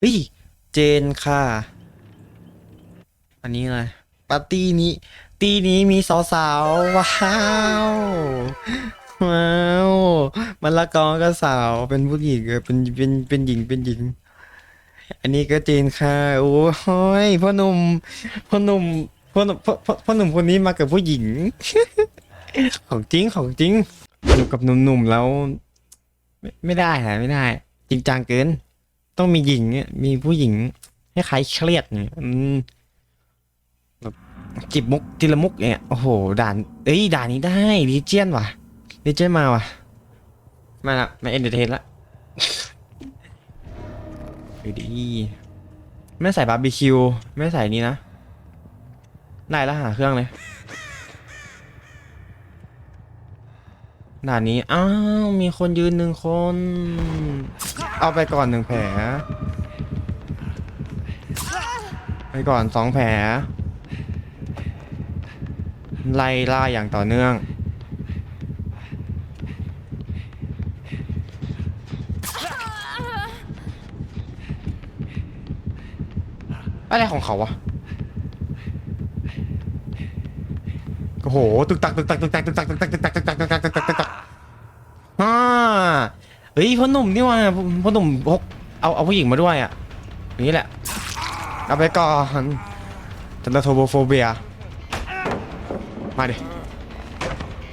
เฮ้ย เจนค่ะ อันนี้อะไรปาร์ตี้นี้ ตีนี้มีสาวๆว้าว ว้าวมันละกอก็สาว เป็นผู้หญิงเออเป็นเป็นเป็นหญิงเป็นหญิง อันนี้ก็เจนค่ะ โอ้ยพ่อหนุ่มพ่อหนุ่มพ่อหนุ่มพ่อพ่อพ่อหนุ่มคนนี้มากับผู้หญิง ของจริงของจริงอยู่กับหนุ่มๆแล้ว ไม่ไม่ได้ฮะไม่ได้ จริงจังเกิน ต้องมีหญิงเนี่ยมีผู้หญิงให้ใครเครียดเนี่ยอืมแบบจิบมุกทีละมุกเนี่ยโอ้โหด่านเอ้ยด่านนี้ได้ดิเจียนว่ะดิเจียนมาว่ะ มาละมาเอนเตอร์เทนละดูดีไม่ใส่บาร์บีคิว ไม่ใส่นี้นะได้แล้วหาเครื่องเลย ด่านนี้ อ้าว มีคนยืนหนึ่งคน เอาไปก่อนหนึ่งแผล ไปก่อนสองแผล ไล่ล่าอย่างต่อเนื่อง อะไรของเขาวะ โอ้โหตึกตักตึกตักตึกตักตึกตักตึกตักตึกตักตึกตักตึกตักตึกตักตึกตักอ่าเฮ้ยพ่อหนุ่มนี่ว่าพ่อหนุ่มพกเอาเอาผู้หญิงมาด้วยอะนี้แหละเอาไปก่อนจันทโทโบโฟเบียมาดิ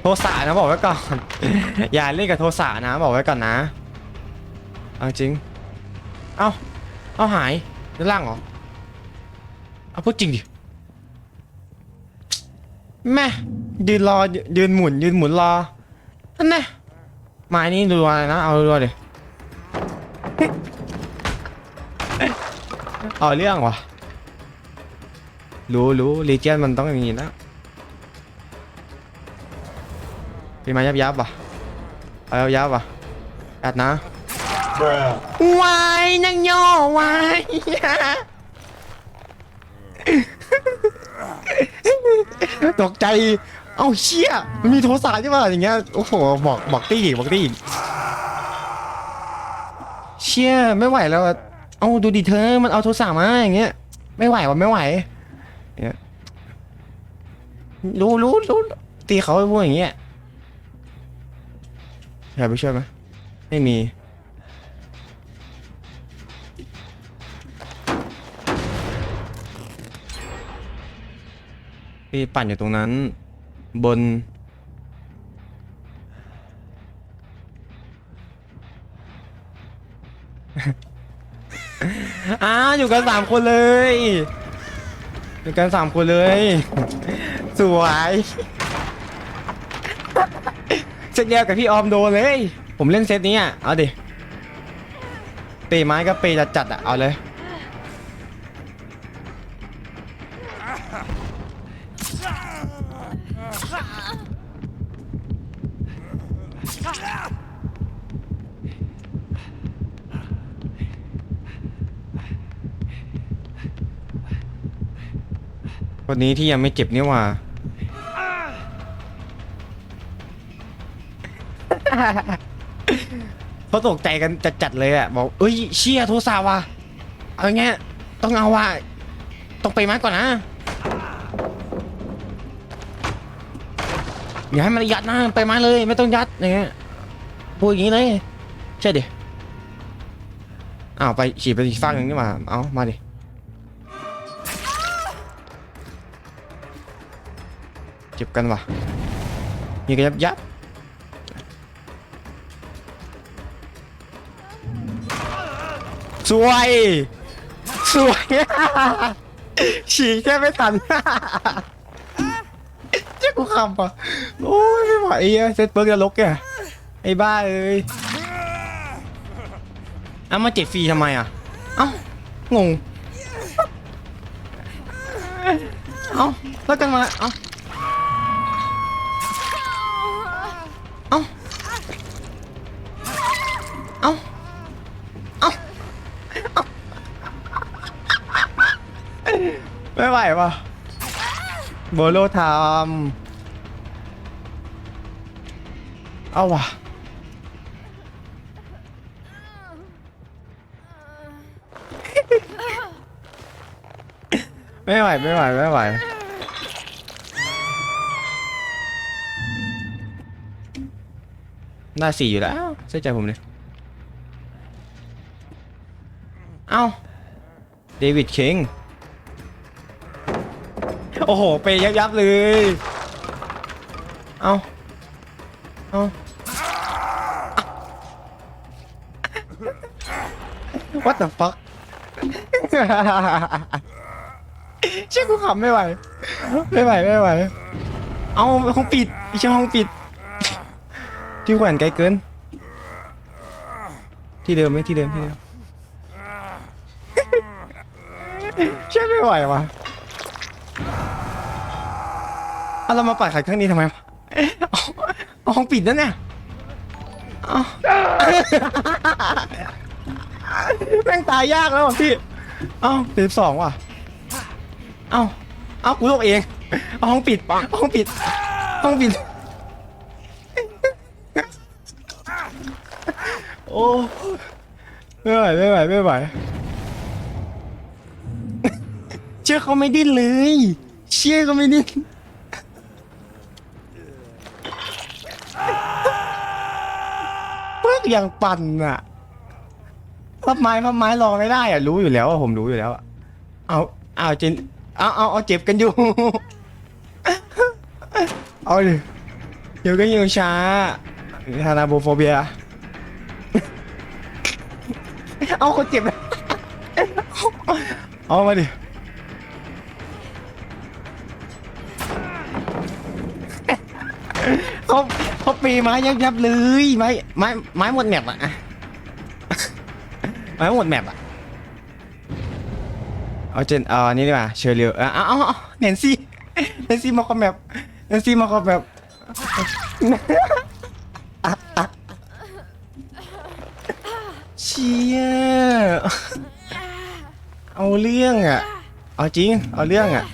โทสะนะบอกไว้ก่อน อย่าเล่นกับโทสะนะบอกไว้ก่อนนะเอาจริง เอ้า เอาหายด้านล่างเหรอ เอาพูดจริงดิ แม่ยืนรอยืนหมุนยืนหมุนรอนั่นแน่ไม้นี่ดูอะไรนะ เอาดูดิเอาเรื่องวะรู้รู้ลีเจียนมันต้องอย่างนี้นะเป็นไม้ยับยับวะเอายับยับวะแอดนะ Bruh. วายนังย่อวาย ตกใจ เอ้าเชี่ยมันมีโทรศัพท์ใช่ป่ะอย่างเงี้ย โอ้โห บอกบอกตี้อีกบอกตี้อีกเชี่ยไม่ไหวแล้วอะเอาดูดิเธอ มันเอาโทรศัพท์มาอย่างเงี้ย ไม่ไหวว่ะไม่ไหวอย่างเงี้ยรู้รู้รู้ตีเขาไปพูดอย่างเงี้ยอยากไปช่วยไหมไม่มี พี่ปั่นอยู่ตรงนั้น บน อ้าวอยู่กันสามคนเลย อยู่กันสามคนเลย สวยเซตเดียวกับพี่ออมโดนเลย ผมเล่นเซตนี้อะ เอาดิเปย์ไม้ก็เปย์จัดอะ เอาเลย คนนี้ที่ยังไม่เจ็บนี่หว่าเขาตกใจกันจัดๆเลยอะบอกเอ้ยเชี่ยโทรศัพท์ว่ะเอางเงี้ยต้องเอาว่ะต้องไปมาก่อนนะอย่าให้มันยัดนะไปมาเลยไม่ต้องยัดอย่างเงี้ยพูดอย่างนี้เลยใช่ดิอ้าวไปฉีดไปอีกฝั่งหนึ่งนี่ว่าเอามาดิ จ็บกันว่ะมีกระยับยับสวย สวยฉีกแค่ไม่ทันเจ้ากูคำปะโอ้ยไม่ไหวอะเซตเบิร์กจะลกแกไอ้บ้าเอ้ยเอามาเจ็บฟรีทำไมอะ เอ้างง เอ้าแล้วกันมา เอ้า ไม่ไหวปะโบโลทำเอาว่ะไม่ไหวไม่ไหวไม่ไหวหน้าสี่อยู่แล้วเชื่อใจผมเลยเอ้าเดวิดคิง โอ้โห เปยับยับเลย เอาเอา What the fuck เชื่อกูขำไม่ไหว ไม่ไหว ไม่ไหว เอาห้องปิดไม่ใช่ห้องปิด ที่แขวนไกลเกิน ที่เดิมไหมที่เดิมที่เดิม ใช่ไม่ไหววะ เอาเรามาปัดขัดเครื่องนี้ทำไมเอาเอาห้องปิดนั่นเนี่ยเอาแม่งตายยากแล้วว่ะพี่เอ้าเดืสองว่ะเอ้าเอ้ากูลบเองเอาห้องปิดเอาห้องปิดห้องปิด โอ้ไม่ไหวไม่ไหวไม่ไหวเชื่อเขาไม่ดิ้นเลย เชื่อเขาไม่ดิ้นเพิกอ ย่างปั่นอะพับไม้พับไม้รอไม่ได้อะรู้อยู่แล้วอะผมรู้อยู่แล้วอะเอาเอาเจนเอาเอาเอาเจ็บกันอยู่ เอาดิเดี๋ยวก็ยิงช้าทานาโบโฟเบีย เอาคนเจ็บเลยเอามาดิเขา เขาปีไม้ยับยับเลยไม้ไม้ไม้หมดแมปอะไม้หมดแมปอะเอาเจนเออนนี้ดีกว่าเชอร์เรียวเอาเออาเนนซี่เนนซี่มาคอมแมปเนนซี่มาคอมแมปเชี่ยเอาเรื่องอะ เอาจริง เอาเรื่องอะ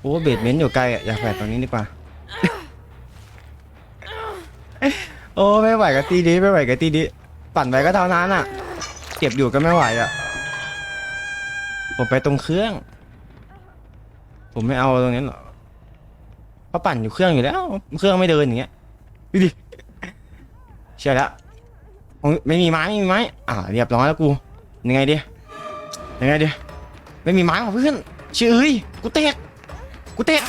โอ้เบดเมนต์อยู่ไกลอะ อยากแฝดตรงนี้ดีกว่า โอ้ไม่ไหวกับตีดีไม่ไหวกับตีดีปั่นไปก็เท่านั้นอะ เก็บอยู่ก็ไม่ไหวอะ ผมไปตรงเครื่อง ผมไม่เอาตรงนั้นหรอกเพราะปั่นอยู่เครื่องอยู่แล้ว เครื่องไม่เดินอย่างเงี้ยดูดิเชื่อแล้วไม่มีไม้ไม่มีไม้อ่าเรียบร้อยแล้วกูยังไงดียังไงดีไม่มีไม้ว่ะเพื่อนเชื่อเอ้ยกูเตกกูเตก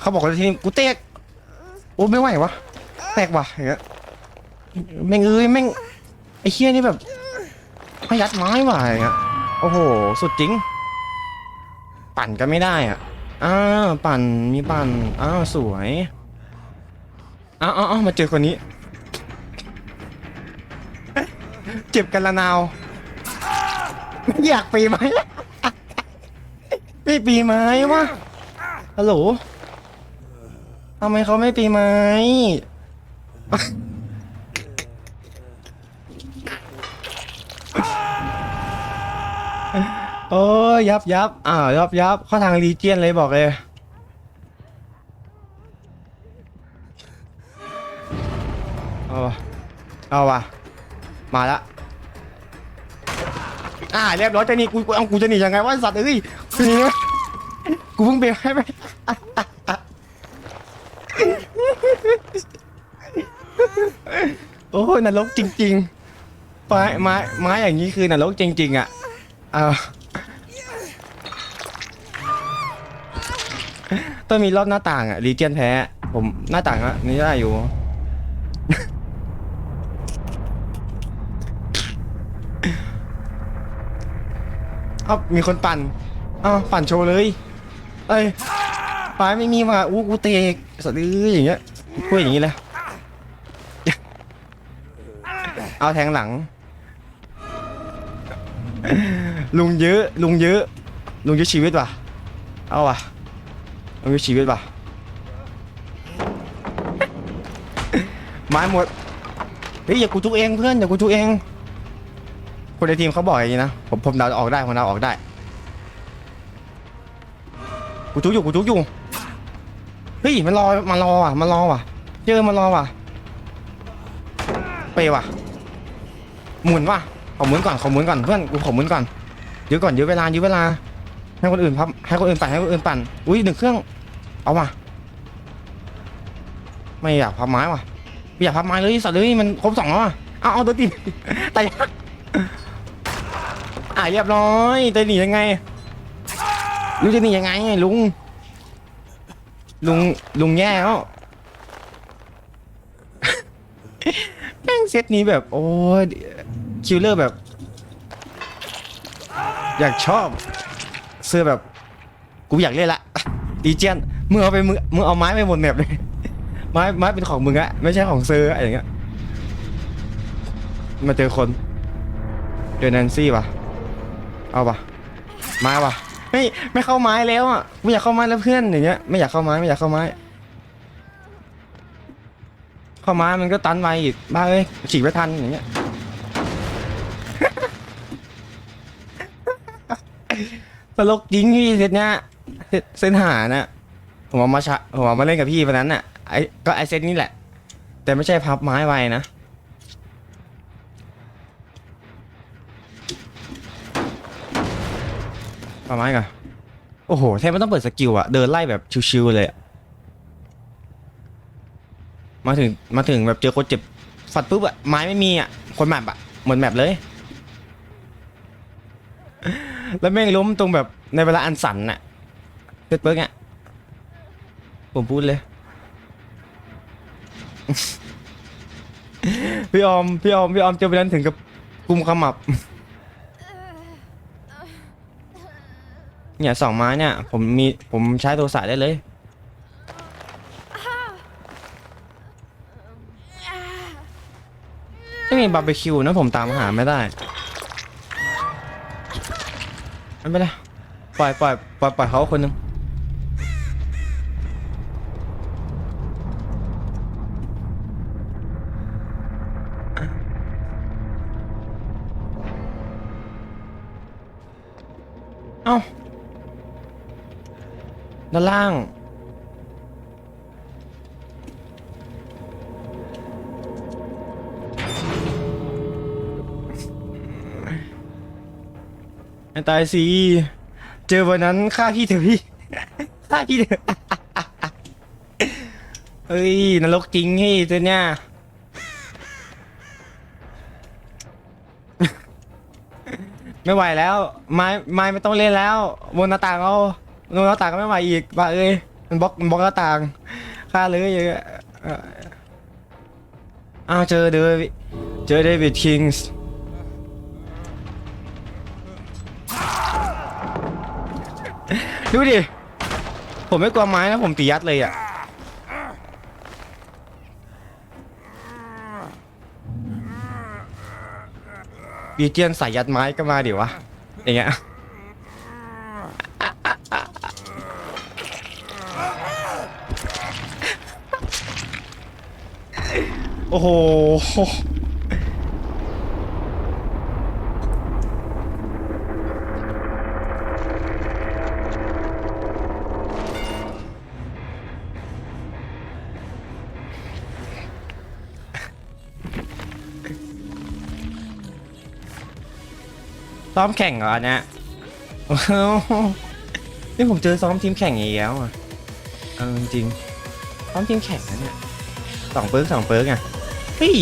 เขาบอกว่าทีนี้กูเตกโอ้ไม่ไหววะ แตกว่ะอย่างเงี้ยแม่งเอ้ยแม่งไอ้เคี้ยนี่แบบไม่ยัดไม้ว่ะอย่างเงี้ยโอ้โห สุดจริง ปั่นก็ไม่ได้อะอ้าวปั่นมีปั่นอ้าวสวยอ้าวอ้าวอ้าวมาเจอคนนี้ เจ็บกันละนาวอยากปีไหมไม่ปีไหมวะฮัลโหลทำไมเขาไม่ปีไหม โอ้ยยับยับอ้าวยับยับเข้าทางรีเจียนเลยบอกเลยเอาวะเอาวะมาละอ่าเรียบร้อยจะหนี่กูกูเอากูจะหนียังไงวะไอ้สัตว์เอ้ยกูหนีไหมกูเพิ่งเบรกให้ไป โอ้ยนรกจริงๆไม้ไม้ไม้อย่างนี้คือนรกจริง ๆ อะเอาต้องมีรอบหน้าต่างอะรีเจียนแพ้ผมหน้าต่างอะนี่ได้อยู่ เอ้ามีคนปั่นเอ้าปั่นโชว์เลย เอ้ยฟ้าไม่มีมาอู้กูเตะสะดืออย่างเงี้ยพูดอย่างงี้เลย เอาแทงหลัง ลุงเยอะ ลุงเยอะ ลุงเยอะชีวิตว่ะ เอาว่ะลุงเยอะชีวิตว่ะ ไม้หมด เฮ้ยอย่ากูทุกเองเพื่อนอย่ากูทุกเอง คนในทีมเขาบอกอย่างนี้นะ ผมผมเดาออกได้ผมเดาออกได้ กูจุกอยู่กูจุกอยู่ เฮ้ยมันรอมันรอว่ะมันรอว่ะเจอมันรอว่ะ ไปว่ะ หมุนว่ะขอหมุนก่อนขอหมุนก่อนเพื่อนกูขอหมุนก่อนยื้อก่อนยื้อเวลายื้อเวลา ให้คนอื่นพับให้คนอื่นปั่นให้คนอื่นปั่นอุ้ยหนึ่งเครื่อง เอามาไม่อยากพับไม้ว่ะไม่อยากพับไม้เลยสัตว์เลยมันครบสองแล้วอะเอาเอาตัวตีตายอะเรียบร้อยจะหนียังไงลุงจะหนียังไงลุงลุงลุงแย่แล้ว แม่งเซตนี้แบบโอ้ยคิลเลอร์แบบ อยากชอบ เสื้อแบบ กูอยากเล่นละดีเจนมึงเอาไปมึงมึงเอาไม้ไปหมดแบบเลยไม้ไม้เป็นของมึงอะไม่ใช่ของเซอร์อะไรอย่างเงี้ยมาเจอคนเจอแนนซี่ปะเอาปะไม้ปะไม่ไม่เข้าไม้แล้วอะไม่อยากเข้าไม้แล้วเพื่อนอย่างเงี้ยไม่อยากเข้าไม้ไม่อยากเข้าไม้ เข้าไม้มันก็ตันไวอีกบ้าเอ้ยฉีกไม่ทันอย่างเงี้ย ตลกจริงพี่เซตเนี้ยเซตเส้นหานะผมเอามาชะผมเอามาเล่นกับพี่วันนั้นน่ะไอ้ก็ไอเซตนี้แหละ แต่ไม่ใช่พับไม้ไวนะพับไม้ก่อนโอ้โหแทบไม่ต้องเปิดสกิลอะเดินไล่แบบชิวๆเลยอะ มาถึงมาถึงแบบเจอคนเจ็บฟัดปุ๊บอะไม้ไม่มีอะคนแมปอะเหมือนแมปเลย แล้วแม่งล้มตรงแบบในเวลาอันสั่นน่ะเปิดเปิ๊กอะผมพูดเลย พี่ออมพี่ออมพี่ออมเจอไปนั้นถึงกับกุมขมับ เนี่ยสองไม้เนี่ย ผมมีผมใช้โทรศัพท์ได้เลย ไม่มีบาร์บีคิวนะผมตามหาไม่ได้ไม่เป็นไรปล่อยปล่อยปล่อยปล่อยเขาคนหนึ่งเอ้าด้านล่าง ไอ้ตายสิเจอวันนั้นฆ่าพี่เถอะพี่ฆ่าพี่เถอะเฮ้ยนรกจริงเฮ้ยตัวเนี้ยไม่ไหวแล้ว ไม้ไม้ไม่ต้องเล่นแล้วบนหน้าต่างเอาบนหน้าต่างก็ไม่ไหวอีกบ้าเอ้ยมันบล็อกมันบล็อกหน้าต่างฆ่าเลยเออเอ่ออ้าวเจอเดวิดเจอเดวิดคิงส์ ดูดิ ผมไม่กลัวไม้นะ ผมตียัดเลยอะบีเจียนใส่ยัดไม้ก็มาดี๋ยววะ อย่างเงี้ย โอ้โห ซ้อมแข่งเหรอเนี่ยนี่ผมเจอซ้อมทีมแข่งอีกแล้วอะจริงซ้อมทีมแข่งนะเนี่ยสองเปิร์กสองเปิร์กอะเฮ้ย